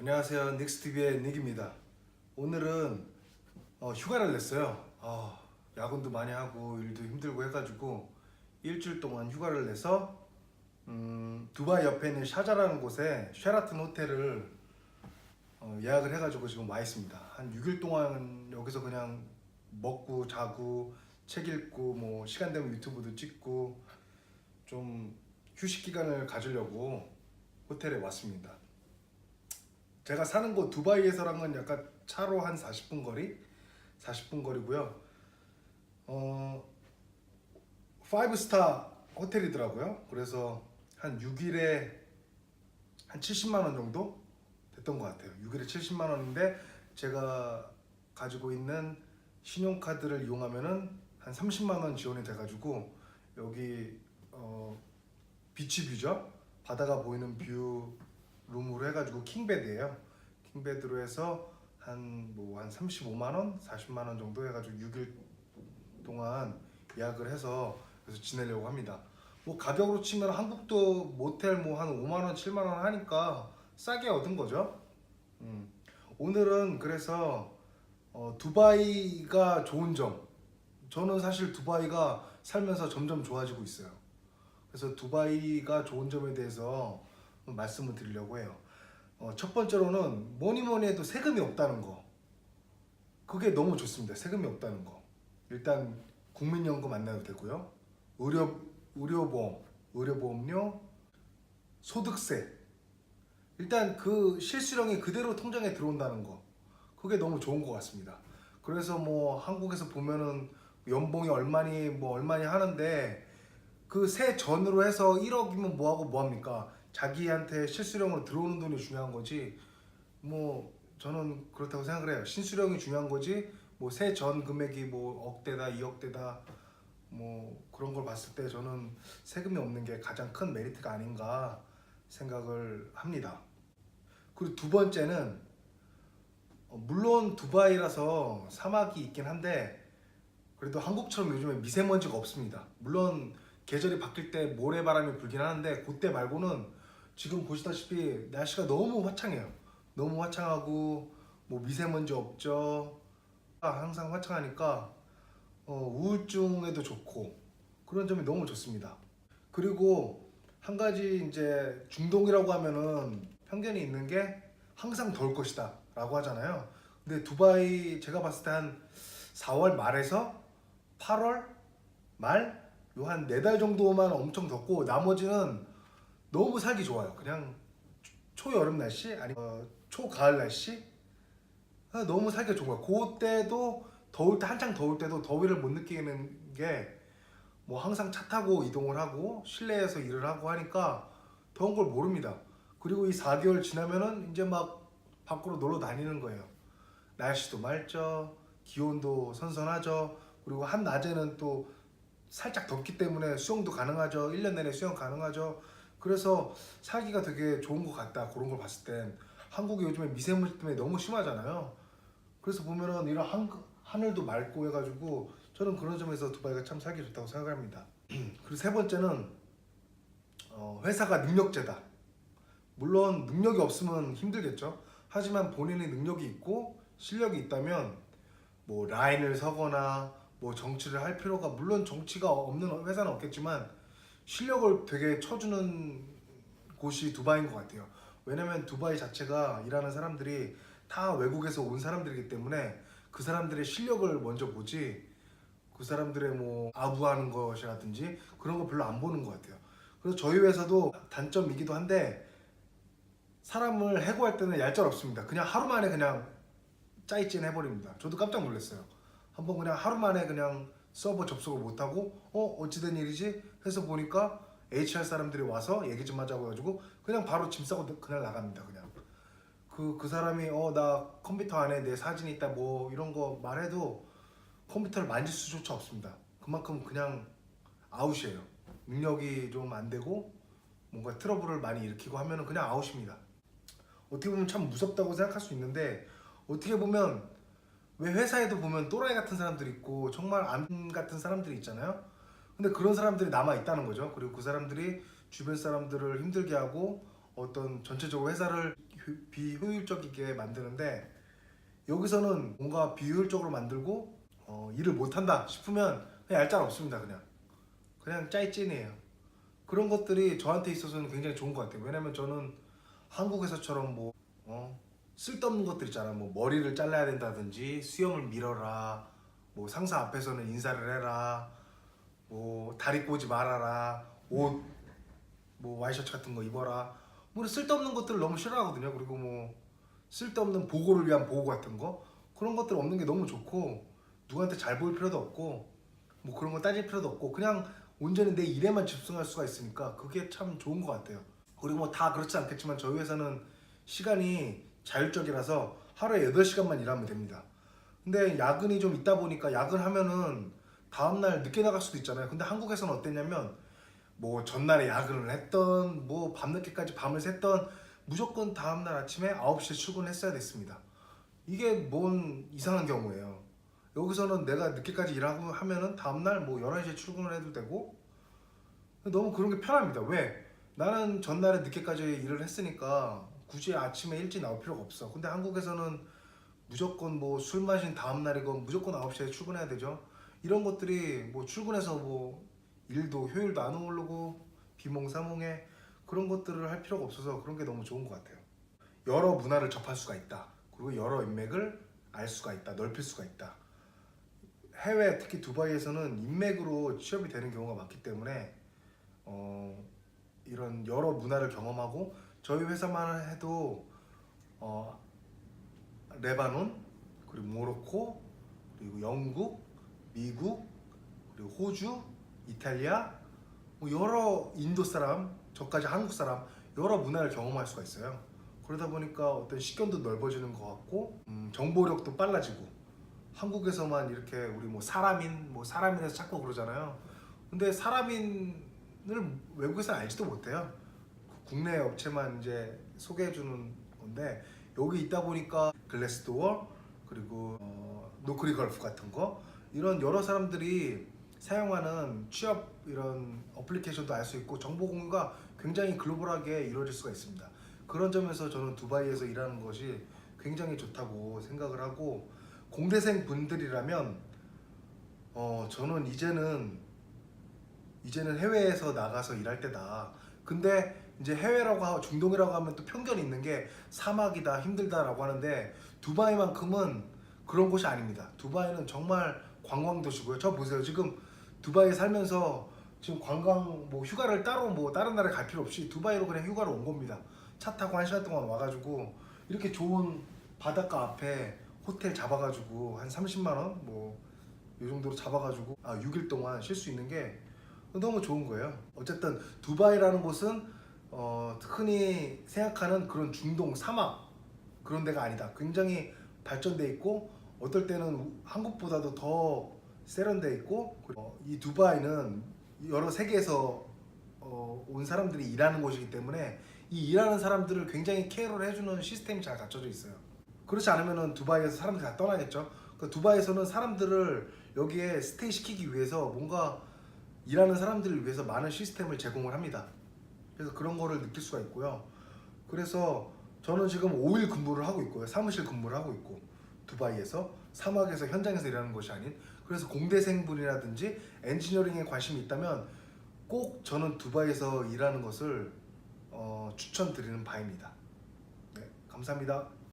안녕하세요. 닉스TV의 닉입니다. 오늘은 어, 휴가를 냈어요. 아, 야근도 많이 하고 일도 힘들고 해가지고 일주일 동안 휴가를 내서 음, 두바이 옆에 있는 샤자라는 곳에 쉐라튼 호텔을 어, 예약을 해가지고 지금 와 있습니다. 한 6일 동안 여기서 그냥 먹고 자고 책 읽고 뭐 시간 되면 유튜브도 찍고 좀 휴식 기간을 가지려고 호텔에 왔습니다. 제가 사는 곳 두바이에서랑은 약간 차로 한 40분 거리, 40분 거리고요. 어, 5스타 호텔이더라고요. 그래서 한 6일에 한 70만 원 정도 됐던 것 같아요. 6일에 70만 원인데 제가 가지고 있는 신용카드를 이용하면은 한 30만 원 지원이 돼가지고 여기 어, 비치 뷰죠. 바다가 보이는 뷰 룸으로 해가지고 킹베드예요. 킹베드로 해서 한 뭐 한 35만 원, 40만 원 정도 해가지고 6일 동안 예약을 해서 그래서 지내려고 합니다. 뭐 가격으로 치면 한국도 모텔 뭐 한 5만 원, 7만 원 하니까 싸게 얻은 거죠. 음. 오늘은 그래서 어, 두바이가 좋은 점. 저는 사실 두바이가 살면서 점점 좋아지고 있어요. 그래서 두바이가 좋은 점에 대해서 말씀을 드리려고 해요. 어, 첫 번째로는 뭐니 뭐니 해도 세금이 없다는 거. 그게 너무 좋습니다. 세금이 없다는 거. 일단 국민연금 안 내도 되고요. 의료 의료보험, 의료보험료, 소득세. 일단 그 실수령이 그대로 통장에 들어온다는 거. 그게 너무 좋은 것 같습니다. 그래서 뭐 한국에서 보면은 연봉이 얼마니 뭐 얼마니 하는데 그 세 전으로 해서 1억이면 뭐하고 뭐합니까? 자기한테 실수령으로 들어오는 돈이 중요한 거지. 뭐 저는 그렇다고 생각을 해요. 신수령이 중요한 거지. 뭐 세 전 금액이 뭐 억대다, 2억대다 뭐 그런 걸 봤을 때 저는 세금이 없는 게 가장 큰 메리트가 아닌가 생각을 합니다. 그리고 두 번째는 어, 물론 두바이라서 사막이 있긴 한데 그래도 한국처럼 요즘에 미세먼지가 없습니다. 물론 계절이 바뀔 때 모래바람이 불긴 하는데 그때 말고는 지금 보시다시피 날씨가 너무 화창해요. 너무 화창하고 뭐 미세먼지 없죠. 항상 화창하니까 어, 우울증에도 좋고 그런 점이 너무 좋습니다. 그리고 한 가지 이제 중동이라고 하면은 편견이 있는 게 항상 더울 것이다 라고 하잖아요. 근데 두바이 제가 봤을 때 한 4월 말에서 8월 말 요 한 네 달 정도만 엄청 덥고 나머지는 너무 살기 좋아요. 그냥 초여름 날씨 아니 어, 초가을 날씨 아, 너무 살기가 좋은 거야. 그때도 더울 때 한창 더울 때도 더위를 못 느끼는 게 뭐 항상 차 타고 이동을 하고 실내에서 일을 하고 하니까 더운 걸 모릅니다. 그리고 이 4개월 지나면은 이제 막 밖으로 놀러 다니는 거예요. 날씨도 맑죠. 기온도 선선하죠. 그리고 한 낮에는 또 살짝 덥기 때문에 수영도 가능하죠. 1년 내내 수영 가능하죠. 그래서 살기가 되게 좋은 것 같다. 그런 걸 봤을 땐 한국이 요즘에 미세먼지 때문에 너무 심하잖아요. 그래서 보면은 이런 한, 하늘도 맑고 해가지고 저는 그런 점에서 두바이가 참 살기 좋다고 생각합니다. 그리고 세 번째는 어, 회사가 능력제다. 물론 능력이 없으면 힘들겠죠. 하지만 본인의 능력이 있고 실력이 있다면 뭐 라인을 서거나 뭐 정치를 할 필요가 물론 정치가 없는 회사는 없겠지만 실력을 되게 쳐주는 곳이 두바이인 것 같아요. 왜냐면 두바이 자체가 일하는 사람들이 다 외국에서 온 사람들이기 때문에 그 사람들의 실력을 먼저 보지 그 사람들의 뭐 아부하는 것이라든지 그런 거 별로 안 보는 것 같아요. 그래서 저희 회사도 단점이기도 한데 사람을 해고할 때는 얄짤 없습니다. 그냥 하루 만에 그냥 짜이찐 해버립니다. 저도 깜짝 놀랐어요. 한번 그냥 하루 만에 그냥 서버 접속을 못하고 어 어찌된 일이지 해서 보니까 HR 사람들이 와서 얘기 좀 하자고 해가지고 그냥 바로 짐 싸고 그냥 나갑니다. 그냥 그 그 사람이 어 나 컴퓨터 안에 내 사진 있다 뭐 이런 거 말해도 컴퓨터를 만질 수조차 없습니다. 그만큼 그냥 아웃이에요. 능력이 좀 안 되고 뭔가 트러블을 많이 일으키고 하면은 그냥 아웃입니다. 어떻게 보면 참 무섭다고 생각할 수 있는데 어떻게 보면 왜 회사에도 보면 또라이 같은 사람들이 있고 정말 암 같은 사람들이 있잖아요. 근데 그런 사람들이 남아 있다는 거죠. 그리고 그 사람들이 주변 사람들을 힘들게 하고 어떤 전체적으로 회사를 비- 비효율적이게 만드는데 여기서는 뭔가 비효율적으로 만들고 어, 일을 못한다 싶으면 그냥 얄짤 없습니다 그냥. 그냥 짜이찐이에요. 그런 것들이 저한테 있어서는 굉장히 좋은 것 같아요. 왜냐면 저는 한국 에서처럼 뭐 어, 쓸데없는 것들 있잖아. 뭐 머리를 잘라야 된다든지 수염을 밀어라. 뭐 상사 앞에서는 인사를 해라 뭐 다리 꼬지 말아라 옷 뭐 와이셔츠 같은 거 입어라. 뭐 쓸데없는 것들을 너무 싫어하거든요. 그리고 뭐 쓸데없는 보고를 위한 보고 같은 거? 그런 것들 없는 게 너무 좋고 누구한테 잘 보일 필요도 없고 뭐 그런 거 따질 필요도 없고 그냥 온전히 내 일에만 집중할 수가 있으니까 그게 참 좋은 것 같아요. 그리고 뭐 다 그렇지 않겠지만 저희 회사는 시간이 자율적이라서 하루에 8시간만 일하면 됩니다. 근데 야근이 좀 있다 보니까 야근하면은 다음날 늦게 나갈 수도 있잖아요. 근데 한국에서는 어땠냐면 뭐 전날에 야근을 했던 뭐 밤늦게까지 밤을 샜던 무조건 다음날 아침에 9시에 출근했어야 됐습니다. 이게 뭔 이상한 경우예요. 여기서는 내가 늦게까지 일하고 하면은 다음날 뭐 11시에 출근을 해도 되고 너무 그런 게 편합니다. 왜? 나는 전날에 늦게까지 일을 했으니까 굳이 아침에 일찍 나올 필요가 없어. 근데 한국에서는 무조건 뭐 술 마신 다음날이건 무조건 9시에 출근해야 되죠 이런 것들이 뭐 출근해서 뭐 일도 효율도 안 오르고 비몽사몽에 그런 것들을 할 필요가 없어서 그런 게 너무 좋은 것 같아요. 여러 문화를 접할 수가 있다. 그리고 여러 인맥을 알 수가 있다. 넓힐 수가 있다. 해외 특히 두바이에서는 인맥으로 취업이 되는 경우가 많기 때문에 어, 이런 여러 문화를 경험하고 저희 회사만 해도 어, 레바논 그리고 모로코 그리고 영국 미국 그리고 호주 이탈리아 뭐 여러 인도 사람 저까지 한국 사람 여러 문화를 경험할 수가 있어요. 그러다 보니까 어떤 식견도 넓어지는 것 같고 음, 정보력도 빨라지고 한국에서만 이렇게 우리 뭐 사람인 뭐 사람인에서 찾고 그러잖아요. 근데 사람인을 외국에서 알지도 못해요. 국내 업체만 이제 소개해 주는 건데 여기 있다 보니까 글래스도어 그리고 어, 노크리 걸프 같은 거 이런 여러 사람들이 사용하는 취업 이런 어플리케이션도 알 수 있고 정보 공유가 굉장히 글로벌하게 이루어질 수가 있습니다. 그런 점에서 저는 두바이에서 일하는 것이 굉장히 좋다고 생각을 하고 공대생 분들이라면 어 저는 이제는 이제는 해외에서 나가서 일할 때다. 근데 이제 해외라고 하고 중동이라고 하면 또 편견이 있는 게 사막이다 힘들다라고 하는데 두바이만큼은 그런 곳이 아닙니다. 두바이는 정말 관광 도시고요. 저 보세요. 지금 두바이에 살면서 지금 관광 뭐 휴가를 따로 뭐 다른 나라에 갈 필요 없이 두바이로 그냥 휴가를 온 겁니다. 차 타고 한 시간 동안 와가지고 이렇게 좋은 바닷가 앞에 호텔 잡아가지고 한 30만 원 뭐 이 정도로 잡아가지고 아 6일 동안 쉴 수 있는 게 너무 좋은 거예요. 어쨌든 두바이라는 곳은 어, 흔히 생각하는 그런 중동 사막 그런 데가 아니다. 굉장히 발전돼 있고 어떨 때는 한국보다도 더 세련돼 있고 어, 이 두바이는 여러 세계에서 어, 온 사람들이 일하는 곳이기 때문에 이 일하는 사람들을 굉장히 케어를 해주는 시스템이 잘 갖춰져 있어요. 그렇지 않으면 두바이에서 사람들이 다 떠나겠죠. 그 두바이에서는 사람들을 여기에 스테이 시키기 위해서 뭔가 일하는 사람들을 위해서 많은 시스템을 제공을 합니다. 그래서 그런 거를 느낄 수가 있고요. 그래서 저는 지금 5일 근무를 하고 있고요. 사무실 근무를 하고 있고 두바이에서 사막에서 현장에서 일하는 것이 아닌 그래서 공대생분이라든지 엔지니어링에 관심이 있다면 꼭 저는 두바이에서 일하는 것을 어, 추천드리는 바입니다. 네, 감사합니다.